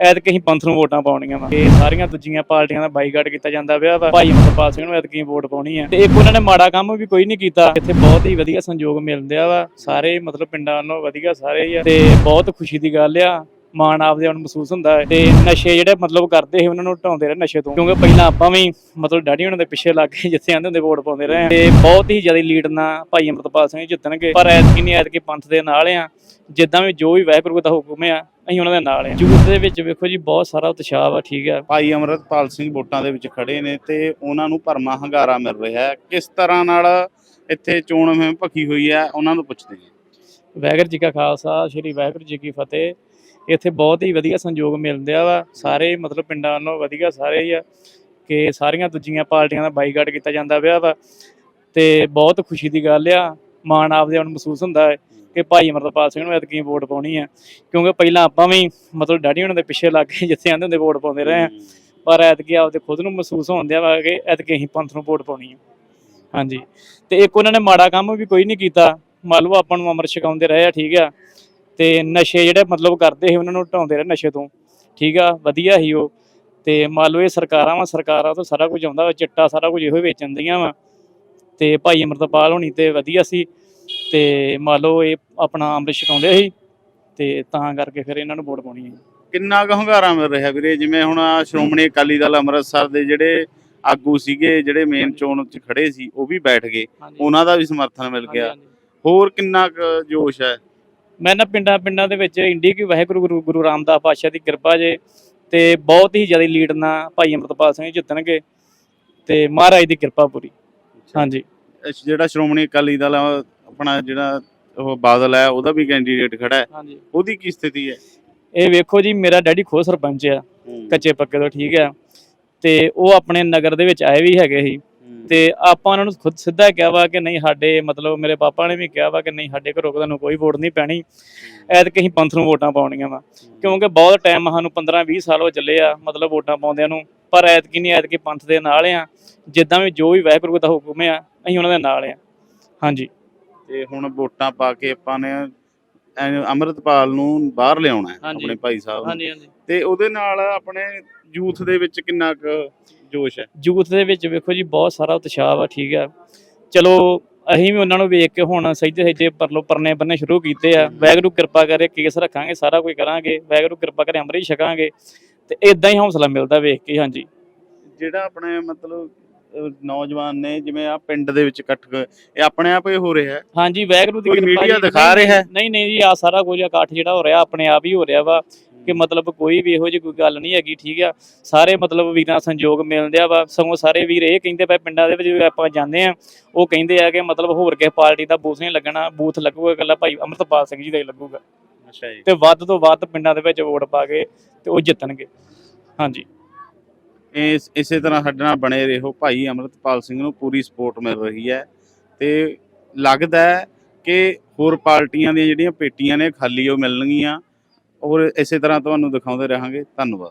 ਐਤਕੀ ਅਸੀਂ ਪੰਥ ਨੂੰ ਵੋਟਾਂ ਪਾਉਣੀਆਂ ਵਾ। ਤੇ ਸਾਰੀਆਂ ਦੂਜੀਆਂ ਪਾਰਟੀਆਂ ਦਾ ਬਾਈਕਾਟ ਕੀਤਾ ਜਾਂਦਾ ਪਿਆ ਵਾ। ਭਾਈ ਅਮਰਪਾਲ ਸਿੰਘ ਨੂੰ ਐਤਕੀ ਵੋਟ ਪਾਉਣੀ ਆ। ਤੇ ਇੱਕ ਉਹਨਾਂ ਨੇ ਮਾੜਾ ਕੰਮ ਵੀ ਕੋਈ ਨਹੀਂ ਕੀਤਾ। ਇੱਥੇ ਬਹੁਤ ਹੀ ਵਧੀਆ ਸੰਯੋਗ ਮਿਲਦਿਆ ਵਾ। ਸਾਰੇ ਮਤਲਬ ਪਿੰਡਾਂ ਨੂੰ ਵਧੀਆ ਸਾਰੇ ਹੀ ਆ। ਤੇ ਬਹੁਤ ਖੁਸ਼ੀ ਦੀ ਗੱਲ ਆ। ਮਾਣ ਆਪਦੇ ਆਪ ਨੂੰ ਮਹਿਸੂਸ ਹੁੰਦਾ ਹੈ ਤੇ ਨਸ਼ੇ ਜਿਹੜੇ ਮਤਲਬ ਕਰਦੇ ਸੀ ਉਹਨਾਂ ਨੂੰ ਹਟਾਉਂਦੇ ਰਹੇ ਨਸ਼ੇ ਤੋਂ। ਕਿਉਂਕਿ ਪਹਿਲਾਂ ਆਪਾਂ ਵੀ ਮਤਲਬ ਡੈਡੀ ਉਹਨਾਂ ਦੇ ਪਿੱਛੇ ਲੱਗ ਕੇ ਜਿੱਥੇ ਆਂਦੇ ਹੁੰਦੇ ਵੋਟ ਪਾਉਂਦੇ ਰਹੇ। ਤੇ ਬਹੁਤ ਹੀ ਜ਼ਿਆਦਾ ਲੀਡ ਨਾਲ ਭਾਈ ਅਮਰਤਪਾਲ ਸਿੰਘ ਜਿੱਤਣਗੇ। ਪਰ ਐਤਕੀ ਨਹੀਂ ਐਤਕੀ ਪੰਥ ਦੇ ਨਾਲ ਆ। ਜਿੱਦਾਂ ਵੀ ਜੋ ਵੀ ਵਾਹਿਗੁਰੂ ਦਾ ਹੁਕਮ ਆ ਅਸੀਂ ਉਹਨਾਂ ਦੇ ਨਾਲ ਆ। ਯੂਥ ਦੇ ਵਿੱਚ ਵੇਖੋ ਜੀ ਬਹੁਤ ਸਾਰਾ ਉਤਸ਼ਾਹ ਆ ਠੀਕ ਆ। ਭਾਈ ਅਮਰਤਪਾਲ ਸਿੰਘ ਵੋਟਾਂ ਦੇ ਵਿੱਚ ਖੜੇ ਨੇ ਤੇ ਉਹਨਾਂ ਨੂੰ ਭਰਮਾ ਹੰਗਾਰਾ ਮਿਲ ਰਿਹਾ ਹੈ। ਕਿਸ ਤਰ੍ਹਾਂ ਨਾਲ ਇੱਥੇ ਚੋਣ ਮੁਹਿੰਮ ਭਖੀ ਹੋਈ ਹੈ ਉਹਨਾਂ ਨੂੰ ਪੁੱਛਦੇ ਹਾਂ। ਵਾਹਿਗੁਰੂ ਜੀ ਕਾ ਖਾਲਸਾ ਸ੍ਰੀ ਵਾਹਿਗੁਰੂ ਜੀ ਕੀ ਫਤਿਹ। ਇੱਥੇ ਬਹੁਤ ਹੀ ਵਧੀਆ ਸੰਯੋਗ ਮਿਲਦਿਆ ਵਾ। ਸਾਰੇ ਮਤਲਬ ਪਿੰਡਾਂ ਵੱਲੋਂ ਵਧੀਆ ਸਾਰੇ ਹੀ ਆ ਕਿ ਸਾਰੀਆਂ ਦੂਜੀਆਂ ਪਾਰਟੀਆਂ ਦਾ ਬਾਈਕਾਟ ਕੀਤਾ ਜਾਂਦਾ ਪਿਆ ਵਾ। ਤੇ ਬਹੁਤ ਖੁਸ਼ੀ ਦੀ ਗੱਲ ਆ ਮਾਣ ਆਪਦੇ ਆਪ ਨੂੰ ਮਹਿਸੂਸ ਹੁੰਦਾ ਹੈ ਕਿ ਭਾਈ ਅਮਰਤਪਾਲ ਸਿੰਘ ਨੂੰ ਐਤਕੀ ਵੋਟ ਪਾਉਣੀ ਆ। ਕਿਉਂਕਿ ਪਹਿਲਾਂ ਆਪਾਂ ਵੀ ਮਤਲਬ ਡੈਡੀ ਉਹਨਾਂ ਦੇ ਪਿੱਛੇ ਲੱਗ ਕੇ ਜਿੱਥੇ ਆਂਦੇ ਹੁੰਦੇ ਵੋਟ ਪਾਉਂਦੇ ਰਹੇ ਆ। ਪਰ ਐਤਕੀ ਆਪਦੇ ਖੁਦ ਨੂੰ ਮਹਿਸੂਸ ਹੁੰਦਿਆ ਵਾ ਕਿ ਐਤਕੀ ਅਸੀਂ ਪੰਥ ਨੂੰ ਵੋਟ ਪਾਉਣੀ ਆ। ਹਾਂਜੀ। ਤੇ ਇੱਕ ਉਹਨਾਂ ਨੇ ਮਾੜਾ ਕੰਮ ਵੀ ਕੋਈ ਨਹੀਂ ਕੀਤਾ। ਮੰਨ ਲਓ ਆਪਾਂ ਨੂੰ ਅੰਮ੍ਰਿਤ ਛਕਾਉਂਦੇ ਰਹੇ ਆ ਠੀਕ ਆ। ਤੇ ਨਸ਼ੇ ਜਿਹੜੇ ਮਤਲਬ ਕਰਦੇ ਸੀ ਉਹਨਾਂ ਨੂੰ ਹਟਾਉਂਦੇ ਰਹੇ ਨਸ਼ੇ ਤੋਂ। ਠੀਕ ਆ ਵਧੀਆ ਸੀ ਉਹ। ਤੇ ਮੰਨ ਲਓ ਇਹ ਸਰਕਾਰਾਂ ਵਾ ਸਰਕਾਰਾਂ ਤੋਂ ਸਾਰਾ ਕੁਝ ਆਉਂਦਾ ਚਿੱਟਾ ਸਾਰਾ ਕੁਝ ਇਹੋ ਹੀ ਵੇਚਣ ਦੀਆਂ ਵਾ। ਤੇ ਭਾਈ ਅਮਰਤਪਾਲ ਹੋਣੀ ਤੇ ਵਧੀਆ ਸੀ। ਤੇ ਮੰਨ ਲਓ ਇਹ ਆਪਣਾ ਅੰਮ੍ਰਿਤ ਛਕਾਉਂਦੇ ਸੀ ਤੇ ਤਾਂ ਕਰਕੇ ਫਿਰ ਇਹਨਾਂ ਨੂੰ ਵੋਟ ਪਾਉਣੀ ਹੈ। ਕਿੰਨਾ ਕੁ ਹੰਗਾਰਾ ਮਿਲ ਰਿਹਾ ਵੀਰੇ? ਜਿਵੇਂ ਹੁਣ ਸ਼੍ਰੋਮਣੀ ਅਕਾਲੀ ਦਲ ਅੰਮ੍ਰਿਤਸਰ ਦੇ ਜਿਹੜੇ ਆਗੂ ਸੀਗੇ ਜਿਹੜੇ ਮੇਨ ਚੋਣ 'ਚ ਖੜੇ ਸੀ ਉਹ ਵੀ ਬੈਠ ਗਏ। ਉਹਨਾਂ ਦਾ ਵੀ ਸਮਰਥਨ ਮਿਲ ਗਿਆ। ਹੋਰ ਕਿੰਨਾ ਕੁ ਜੋਸ਼ ਹੈ? ਮੈਂ ਨਾ ਪਿੰਡਾਂ ਪਿੰਡਾਂ ਦੇ ਵਿੱਚ ਇੰਡੀ ਕੀ ਵਾਹਿਗੁਰੂ ਗੁਰੂ ਰਾਮਦਾਸ ਪਾਤਸ਼ਾਹ ਦੀ ਕਿਰਪਾ ਜੇ ਤੇ ਬਹੁਤ ਹੀ ਜ਼ਿਆਦਾ ਲੀਡ ਨਾਲ ਭਾਈ ਅਮਰਤਪਾਲ ਸਿੰਘ ਜਿੱਤਣਗੇ ਤੇ ਮਹਾਰਾਜ ਦੀ ਕਿਰਪਾ ਪੂਰੀ। ਹਾਂਜੀ। ਜਿਹੜਾ ਸ਼੍ਰੋਮਣੀ ਅਕਾਲੀ ਦਲ ਆਪਣਾ ਜਿਹੜਾ ਉਹ ਬਾਦਲ ਹੈ ਉਹਦਾ ਵੀ ਕੈਂਡੀਡੇਟ ਖੜਾ ਹੈ। ਹਾਂਜੀ। ਉਹਦੀ ਕੀ ਸਥਿਤੀ ਹੈ? ਇਹ ਵੇਖੋ ਜੀ ਮੇਰਾ ਡੈਡੀ ਖੁਦ ਸਰਪੰਚ ਆ ਕੱਚੇ ਪੱਕੇ ਤੋਂ ਠੀਕ ਆ। ਤੇ ਉਹ ਆਪਣੇ ਨਗਰ ਦੇ ਵਿੱਚ ਆਏ ਵੀ ਹੈਗੇ ਸੀ। ਤੇ ਆਪਾਂ ਉਹਨਾਂ ਨੂੰ ਖੁਦ ਸਿੱਧਾ ਕਿਹਾ ਵਾ ਕਿ ਨਹੀਂ ਸਾਡੇ ਮਤਲਬ ਮੇਰੇ ਪਾਪਾ ਨੇ ਵੀ ਕਿਹਾ ਵਾ ਕਿ ਨਹੀਂ ਸਾਡੇ ਘਰੋਂ ਤੁਹਾਨੂੰ ਕੋਈ ਵੋਟ ਨਹੀਂ ਪੈਣੀ। ਐਤਕੀ ਅਸੀਂ ਪੰਥ ਨੂੰ ਵੋਟਾਂ ਪਾਉਣੀਆਂ ਵਾ। ਕਿਉਂਕਿ ਬਹੁਤ ਟਾਈਮ ਸਾਨੂੰ 15 20 ਸਾਲ ਹੋ ਚੱਲੇ ਆ ਮਤਲਬ ਵੋਟਾਂ ਪਾਉਂਦਿਆਂ ਨੂੰ। ਪਰ ਐਤਕੀ ਨਹੀਂ ਐਤਕੀ ਪੰਥ ਦੇ ਨਾਲ ਆ। ਜਿੱਦਾਂ ਵੀ ਜੋ ਵੀ ਵਾਹਿਗੁਰੂ ਦਾ ਹੁਕਮ ਆ ਅਸੀਂ ਉਹਨਾਂ ਦੇ ਨਾਲ ਆ। ਹਾਂਜੀ। ਤੇ ਹੁਣ ਵੋਟਾਂ ਪਾ ਕੇ ਆਪਾਂ ਨੇ ਅੰਮ੍ਰਿਤਪਾਲ ਨੂੰ ਬਾਹਰ ਲਿਆਉਣਾ ਹੈ ਹਾਂਜੀ। ਆਪਣੇ ਭਾਈ ਸਾਹਿਬ ਨੂੰ। ਹਾਂਜੀ ਹਾਂਜੀ। ਤੇ ਉਹਦੇ ਨਾਲ ਆਪਣੇ ਯੂਥ ਦੇ ਵਿੱਚ ਕਿੰਨਾ ਕੁ ਜੋਸ਼ ਹੈ? ਯੂਥ ਦੇ ਵਿੱਚ ਵੇਖੋ ਜੀ ਬਹੁਤ ਸਾਰਾ ਉਤਸ਼ਾਹ ਆ ਠੀਕ ਆ। ਚਲੋ ਅਸੀਂ ਵੀ ਉਹਨਾਂ ਨੂੰ ਵੇਖ ਕੇ ਹੁਣ ਸਹਿਜੇ ਸਹਿਜੇ ਪਰਲੋ ਪਰਨੇ ਬੰਨੇ ਸ਼ੁਰੂ ਕੀਤੇ ਆ। ਵਾਹਿਗੁਰੂ ਕਿਰਪਾ ਕਰੇ ਕੇਸ ਰੱਖਾਂਗੇ ਸਾਰਾ ਕੁਝ ਕਰਾਂਗੇ। ਵਾਹਿਗੁਰੂ ਕਿਰਪਾ ਕਰੇ ਅੰਮ੍ਰਿਤ ਛਕਾਂਗੇ। ਤੇ ਇਦਾਂ ਹੀ ਹੌਸਲਾ ਮਿਲਦਾ ਵੇਖ ਕੇ ਹਾਂਜੀ। ਜਿਹੜਾ ਆਪਣੇ ਮਤਲਬ ਨੌਜਵਾਨ ਨੇ ਜਿਵੇਂ ਆ ਪਿੰਡ ਦੇ ਵਿੱਚ ਇਕੱਠ ਇਹ ਆਪਣੇ ਆਪ ਹੀ ਹੋ ਰਿਹਾ ਹੈ? ਹਾਂਜੀ ਵਾਹਿਗੁਰੂ ਦੀ ਕਿਰਪਾ ਜੀ। ਦਿਖਾ ਰਿਹਾ? ਨਹੀਂ ਨਹੀਂ ਜੀ ਆ ਸਾਰਾ ਕੁਝ ਇਕੱਠ ਜਿਹੜਾ ਹੋ ਰਿਹਾ ਆਪਣੇ ਆਪ ਹੀ ਹੋ ਰਿਹਾ ਵਾ ਕਿ ਮਤਲਬ ਕੋਈ ਵੀ ਇਹੋ ਜਿਹੀ ਕੋਈ ਗੱਲ ਨਹੀਂ ਹੈਗੀ ਠੀਕ ਆ। ਸਾਰੇ ਮਤਲਬ ਵੀਰਾਂ ਸੰਯੋਗ ਮਿਲਦਿਆ ਵਾ ਸਗੋਂ ਸਾਰੇ ਵੀਰ ਇਹ ਕਹਿੰਦੇ ਪਏ ਪਿੰਡਾਂ ਦੇ ਵਿੱਚ ਆਪਾਂ ਜਾਂਦੇ ਆ ਉਹ ਕਹਿੰਦੇ ਆ ਕਿ ਮਤਲਬ ਹੋਰ ਕਿਸੇ ਪਾਰਟੀ ਦਾ ਬੂਥ ਨਹੀਂ ਲੱਗਣਾ ਬੂਥ ਲੱਗੂਗਾ ਇਕੱਲਾ ਭਾਈ ਅਮਰਤਪਾਲ ਸਿੰਘ ਜੀ ਦਾ ਹੀ ਲੱਗੂਗਾ। ਅੱਛਾ ਜੀ। ਤੇ ਵੱਧ ਤੋਂ ਵੱਧ ਪਿੰਡਾਂ ਦੇ ਵਿੱਚ ਵੋਟ ਪਾ ਕੇ ਤੇ ਉਹ ਜਿੱਤਣਗੇ। ਹਾਂਜੀ। ਇਸ ਇਸੇ ਤਰ੍ਹਾਂ ਸਾਡੇ ਨਾਲ ਬਣੇ ਰਹੋ। ਭਾਈ ਅਮਰਤਪਾਲ ਸਿੰਘ ਨੂੰ ਪੂਰੀ ਸਪੋਰਟ ਮਿਲ ਰਹੀ ਹੈ ਤੇ ਲੱਗਦਾ ਹੈ ਕਿ ਹੋਰ ਪਾਰਟੀਆਂ ਦੀਆਂ ਜਿਹੜੀਆਂ ਪੇਟੀਆਂ ਨੇ ਖਾਲੀ ਉਹ ਮਿਲਣਗੀਆਂ ਔਰ ਇਸੇ ਤਰ੍ਹਾਂ ਤੁਹਾਨੂੰ ਦਿਖਾਉਂਦੇ ਰਹਾਂਗੇ। ਧੰਨਵਾਦ।